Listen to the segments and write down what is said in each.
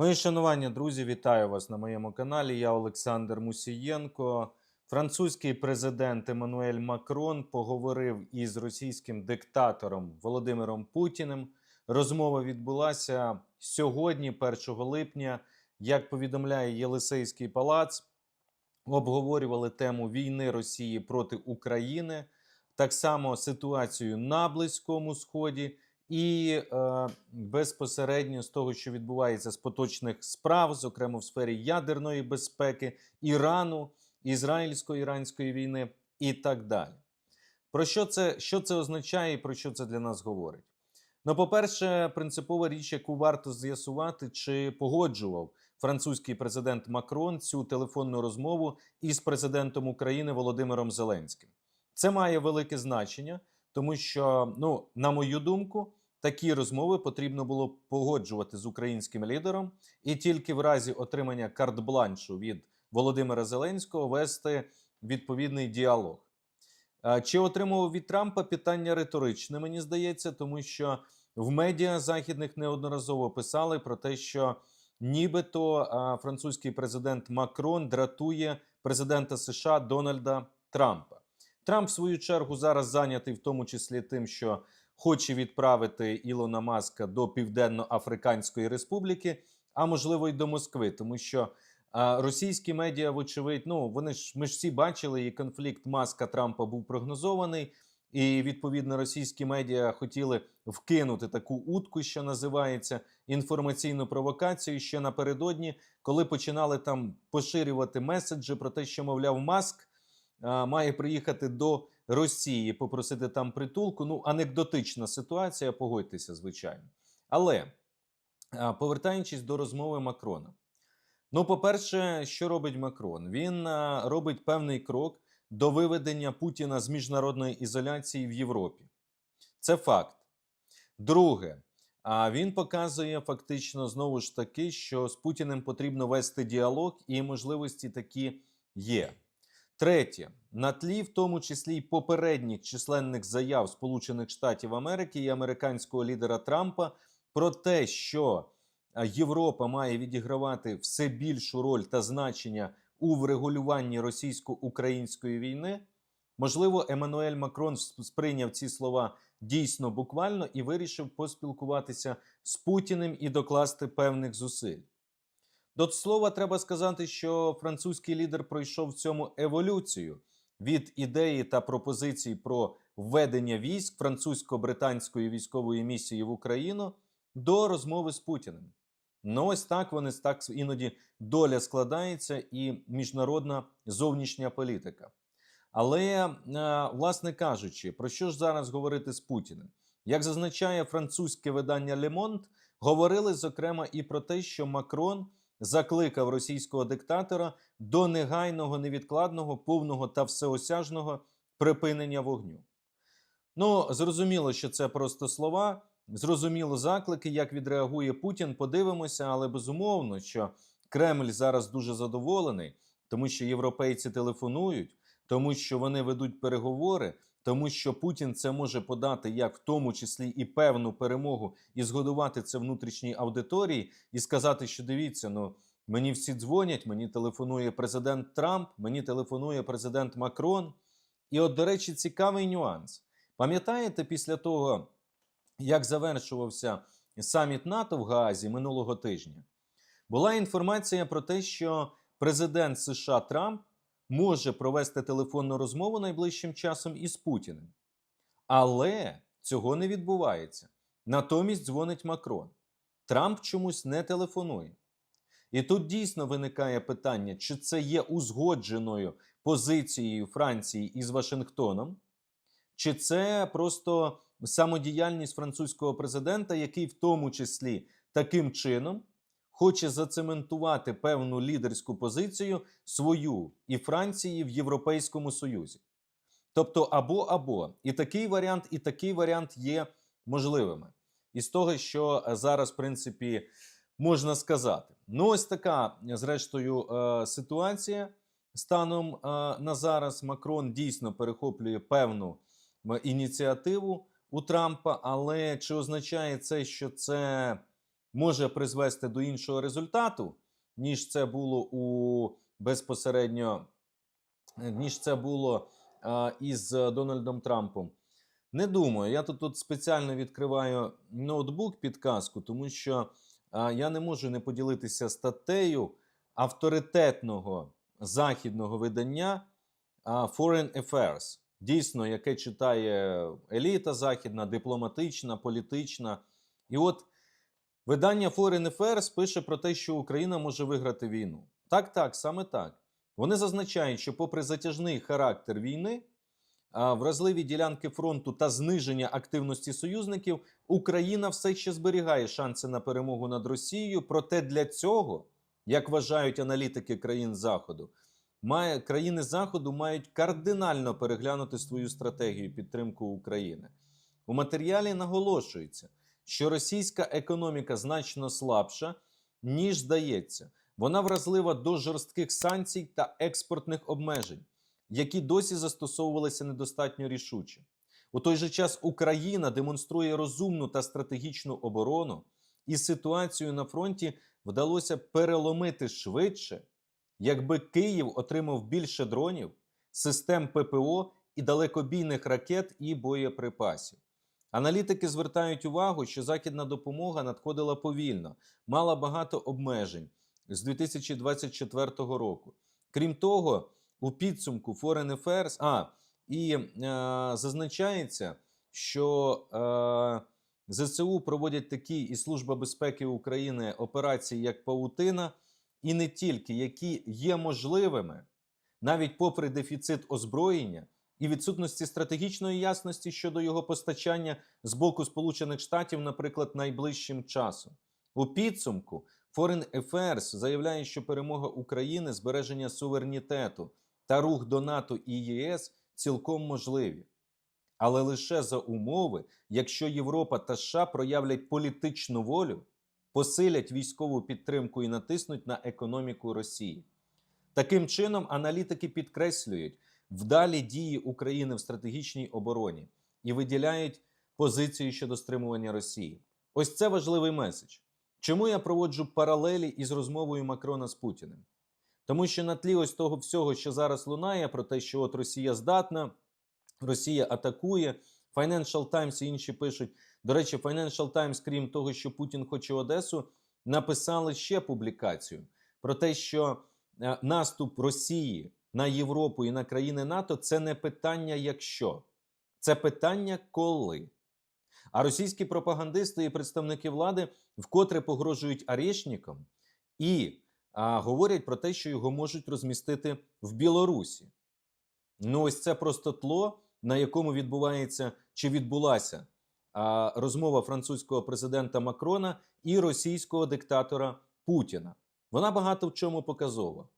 Мої шанування, друзі, вітаю вас на моєму каналі. Я Олександр Мусієнко. Французький президент Еммануель Макрон поговорив із російським диктатором Володимиром Путіним. Розмова відбулася сьогодні, 1 липня. Як повідомляє Єлисейський палац, обговорювали тему війни Росії проти України, так само ситуацію на Близькому Сході і е, безпосередньо з того, що відбувається з поточних справ, зокрема в сфері ядерної безпеки, Ірану, ізраїльсько-іранської війни і так далі. Про що це, що це означає і про що це для нас говорить? Ну, по-перше, принципова річ, яку варто з'ясувати, чи погоджував французький президент Макрон цю телефонну розмову із президентом України Володимиром Зеленським. Це має велике значення, тому що, ну, на мою думку, такі розмови потрібно було погоджувати з українським лідером, і тільки в разі отримання карт-бланшу від Володимира Зеленського вести відповідний діалог. Е, Чи отримував від Трампа питання риторичне, мені здається, тому що в медіа західних неодноразово писали про те, що нібито французький президент Макрон дратує президента США Дональда Трампа. Трамп, в свою чергу, зараз зайнятий в тому числі тим, що хоче відправити Ілона Маска до Південно-Африканської Республіки, а можливо й до Москви, тому що а, російські медіа, вочевидь, ну вони ж ми ж всі бачили, і конфлікт Маска Трампа був прогнозований. І відповідно російські медіа хотіли вкинути таку утку, що називається інформаційну провокацію ще напередодні, коли починали там поширювати меседжі про те, що мовляв Маск а, має приїхати до Росії, попросити там притулку. Ну, анекдотична ситуація, погодьтеся, звичайно. Але повертаючись до розмови Макрона. Ну, по-перше, що робить Макрон? Він робить певний крок до виведення Путіна з міжнародної ізоляції в Європі. Це факт. Друге, він показує фактично знову ж таки, що з Путіним потрібно вести діалог, і можливості такі є. Третє, на тлі, в тому числі й попередніх численних заяв Сполучених Штатів Америки і американського лідера Трампа про те, що а, Європа має відігравати все більшу роль та значення у врегулюванні російсько-української війни. Можливо, Еммануель Макрон сприйняв ці слова дійсно буквально і вирішив поспілкуватися з Путіним і докласти певних зусиль. До слова, треба сказати, що французький лідер пройшов в цьому еволюцію від ідеї та пропозицій про введення військ французько-британської військової місії в Україну до розмови з Путіним. Ну, ось так вони так іноді доля складається і міжнародна зовнішня політика. Але, е, власне кажучи, про що ж зараз говорити з Путіним? Як зазначає французьке видання Monde, говорили зокрема і про те, що Макрон закликав російського диктатора до негайного, невідкладного, повного та всеосяжного припинення вогню. Ну, зрозуміло, що це просто слова. Зрозуміло заклики, як відреагує Путін. Подивимося, але безумовно, що Кремль зараз дуже задоволений, тому що європейці телефонують, тому що вони ведуть переговори, тому що Путін це може подати як в тому числі і певну перемогу, і згодувати це внутрішній аудиторії, і сказати, що дивіться, ну мені всі дзвонять, мені телефонує президент Трамп, мені телефонує президент Макрон. І, от, до речі, цікавий нюанс. Пам'ятаєте, після того як завершувався саміт НАТО в Гаазі минулого тижня, була інформація про те, що президент США Трамп може провести телефонну розмову найближчим часом із Путіним. Але цього не відбувається. Натомість дзвонить Макрон. Трамп чомусь не телефонує. І тут дійсно виникає питання, чи це є узгодженою позицією Франції із Вашингтоном, чи це просто самодіяльність французького президента, який в тому числі таким чином хоче зацементувати певну лідерську позицію свою і Франції в Європейському Союзі. Тобто або або і такий варіант, і такий варіант є можливими. І з того, що зараз, в принципі, можна сказати. Ну, ось така, зрештою, е, ситуація. Станом е, на зараз Макрон дійсно перехоплює певну ініціативу у Трампа, але чи означає це, що це може призвести до іншого результату, ніж це було у безпосередньо, е, ніж це було а, із Дональдом Трампом. Не думаю. Я тут, тут спеціально відкриваю ноутбук підказку, тому що а, я не можу не поділитися статтею авторитетного західного видання а, Foreign Affairs. Дійсно, яке читає еліта західна, дипломатична, політична. І от видання Foreign Affairs пише про те, що Україна може виграти війну. Так, так, саме так. Вони зазначають, що, попри затяжний характер війни, вразливі ділянки фронту та зниження активності союзників, Україна все ще зберігає шанси на перемогу над Росією. Проте для цього, як вважають аналітики країн Заходу, має країни Заходу мають кардинально переглянути свою стратегію підтримки України. У матеріалі наголошується, що російська економіка значно слабша, ніж здається. Вона вразлива до жорстких санкцій та експортних обмежень, які досі застосовувалися недостатньо рішуче. У той же час Україна демонструє розумну та стратегічну оборону, і ситуацію на фронті вдалося переломити швидше, якби Київ отримав більше дронів, систем ППО і далекобійних ракет і боєприпасів. Аналітики звертають увагу, що західна допомога надходила повільно, мала багато обмежень з 2024 року. Крім того, у підсумку Foreign Affairs, а і е, зазначається, що е, ЗСУ проводять такі і Служба безпеки України операції, як Паутина, і не тільки, які є можливими, навіть попри дефіцит озброєння і відсутності стратегічної ясності щодо його постачання з боку Сполучених Штатів, наприклад, найближчим часом. У підсумку Foreign Affairs заявляє, що перемога України, збереження суверенітету та рух до НАТО і ЄС цілком можливі. Але лише за умови, якщо Європа та США проявлять політичну волю, посилять військову підтримку і натиснуть на економіку Росії. Таким чином, аналітики підкреслюють вдалі дії України в стратегічній обороні і виділяють позицію щодо стримування Росії. Ось це важливий меседж. Чому я проводжу паралелі із розмовою Макрона з Путіним? Тому що на тлі ось того всього, що зараз лунає, про те, що от Росія здатна, Росія атакує. Financial Times і інші пишуть. До речі, Financial Times, крім того, що Путін хоче Одесу, написали ще публікацію про те, що е, наступ Росії на Європу і на країни НАТО це не питання якщо, це питання коли. А російські пропагандисти і представники влади вкотре погрожують Арешнікам і а, говорять про те, що його можуть розмістити в Білорусі. Ну, ось це просто тло, на якому відбувається чи відбулася а, розмова французького президента Макрона і російського диктатора Путіна. Вона багато в чому показова,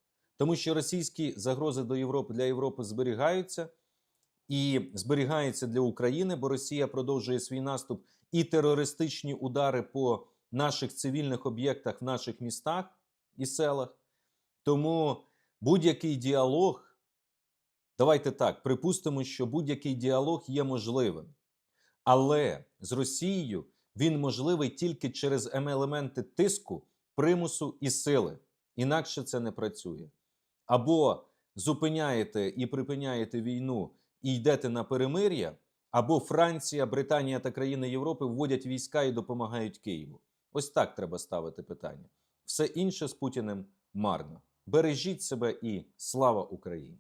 тому що російські загрози до Європи для Європи зберігаються і зберігаються для України, бо Росія продовжує свій наступ і терористичні удари по наших цивільних об'єктах в наших містах і селах. Тому будь-який діалог. Давайте так, припустимо, що будь-який діалог є можливим. Але з Росією він можливий тільки через елементи тиску, примусу і сили. Інакше це не працює. Або зупиняєте і припиняєте війну і йдете на перемир'я, або Франція, Британія та країни Європи вводять війська і допомагають Києву. Ось так треба ставити питання. Все інше з Путіним марно. Бережіть себе і слава Україні!